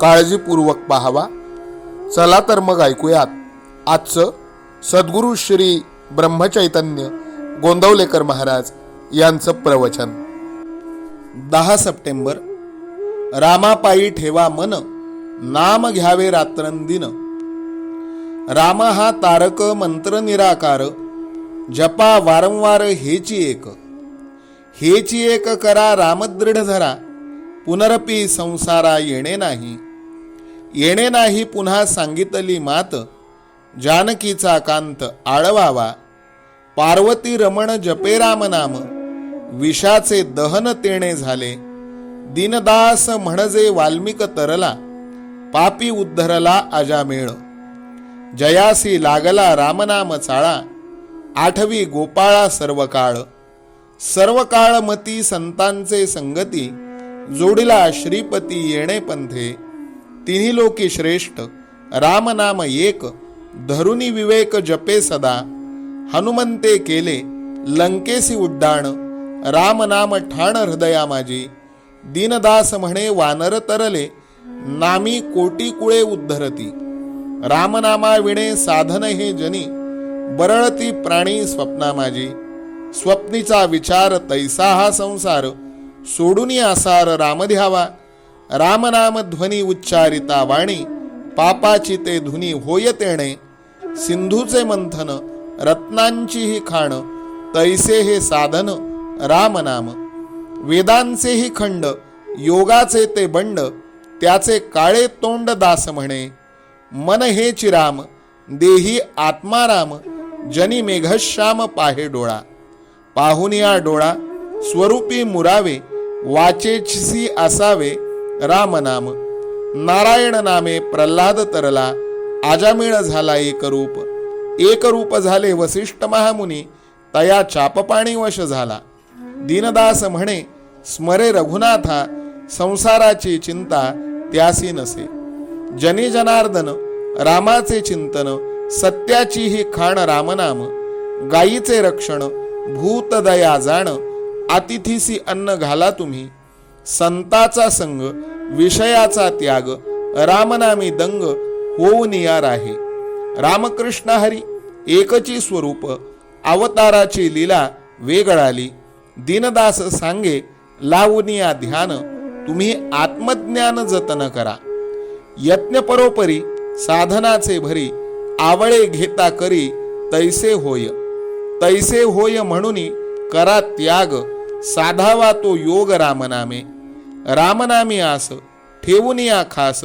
काळजीपूर्वक पाहावा. चला तर मग ऐकूयात. आजचं सद्गुरू श्री ब्रह्मचैतन्य गोंदवलेकर महाराज यांचं प्रवचन. दहा सप्टेंबर. रामापायी ठेवा मन नाम घ्यावे रात्रंदिन. राम हा तारक मंत्र निराकार जपा वारंवार हेची एक. हेची एक करा रामदृढ धरा पुनरपी संसारा येणे नाही. येणे नाही पुन्हा सांगितली मात जानकीचा कांत आळवावा. पार्वती रमण जपे राम नाम विषाचे दहन तेणे झाले. दीनदास म्हणजे वाल्मिक तरला पापी उद्धरला अजामेळ. जयासी लागला रामनाम चाळा आठवी गोपाळा सर्व काळ सर्व काळ मती संतांचे संगती जोडिला श्रीपती येणे पंथे. तिन्ही लोकी श्रेष्ठ. रामनाम एक धरुनी विवेक जपे सदा. हनुमंते केले लंकेसी उड्डाण. रामनाम ठाण हृदया माझी दीनदास म्हणे वानर तरले नामी कोटी कुळे उद्धरती. रामनामा विणे साधन हे जनी. बरळती प्राणी स्वप्ना माझी स्वप्नीचा विचार तैसा हा संसार. सोडून आसार रामध्यावा रामनाम ध्वनी उच्चारिता वाणी पापाची ते धुनी होय तेणे सिंधूचे मंथन रत्नांचीही खाण तैसे हे साधन रामनाम. वेदांचेही खंड योगाचे ते बंड त्याचे काळे तोंड दास म्हणे. मन हे चिराम देही आत्माराम जनी मेघश्याम पाहे डोळा. पाहुनिया डोळा स्वरूपी मुरावे वाचेची असावे रामनाम नारायण नामे प्रल्हाद तरला आजामिळ झाला एक रूप एक रूप झाले वसिष्ठ महामुनी तया चापपाणी वश झाला. दीनदास म्हणे स्मरे रघुनाथा संसाराची चिंता त्यासी नसे. जनी जनार्दन रामाचे चिंतन सत्याची ही खाण रामनाम. गायीचे रक्षण भूतदया जाण अतिथीसी अन्न घाला तुम्ही. संताचा संग विषयाचा त्याग रामनामी दंग होऊन यार आहे रामकृष्ण हरी एकची स्वरूप अवताराची लीला वेगळाली. दीनदास सांगे लावूनिया ध्यान तुम्ही आत्मज्ञान जतन करा. यत्नपरोपरी साधनाचे भरी आवळे घेता करी तैसे होय. तैसे होय म्हणून करा त्याग. साधावा तो योग रामनामे. रामनामी आस ठेवून या खास.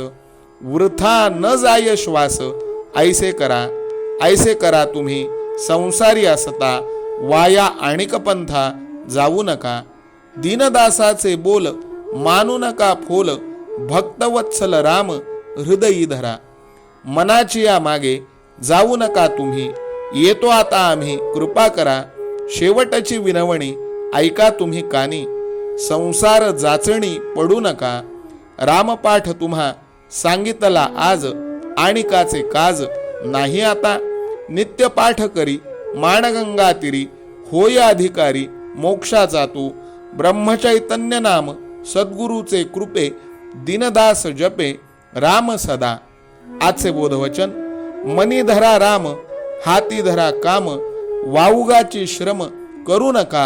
वृथा न जाय श्वास. ऐसे करा ऐसे करा तुम्ही संसारी असता. वाया आणिक पंथा जाऊ नका. दीनदासाचे बोल मानू नका फोल. भक्तवत्सल राम हृदयी धरा. मनाची या मागे जाऊ नका तुम्ही. येतो आता आम्ही कृपा करा. शेवटची विनवणी ऐका तुम्ही कानी संसार जाचणी पडू नका. रामपाठ तुम्हा सांगितला आज आणिकाचे काज नाही आता. नित्य पाठ करी माणगंगा तिरी होय अधिकारी मोक्षाचा तू ब्रह्मचैतन्य नाम सद्गुरूचे कृपे दिनदास जपे राम सदा. आजचे बोधवचन मनी धरा राम हाती धरा काम वाऊगाची श्रम करू नका.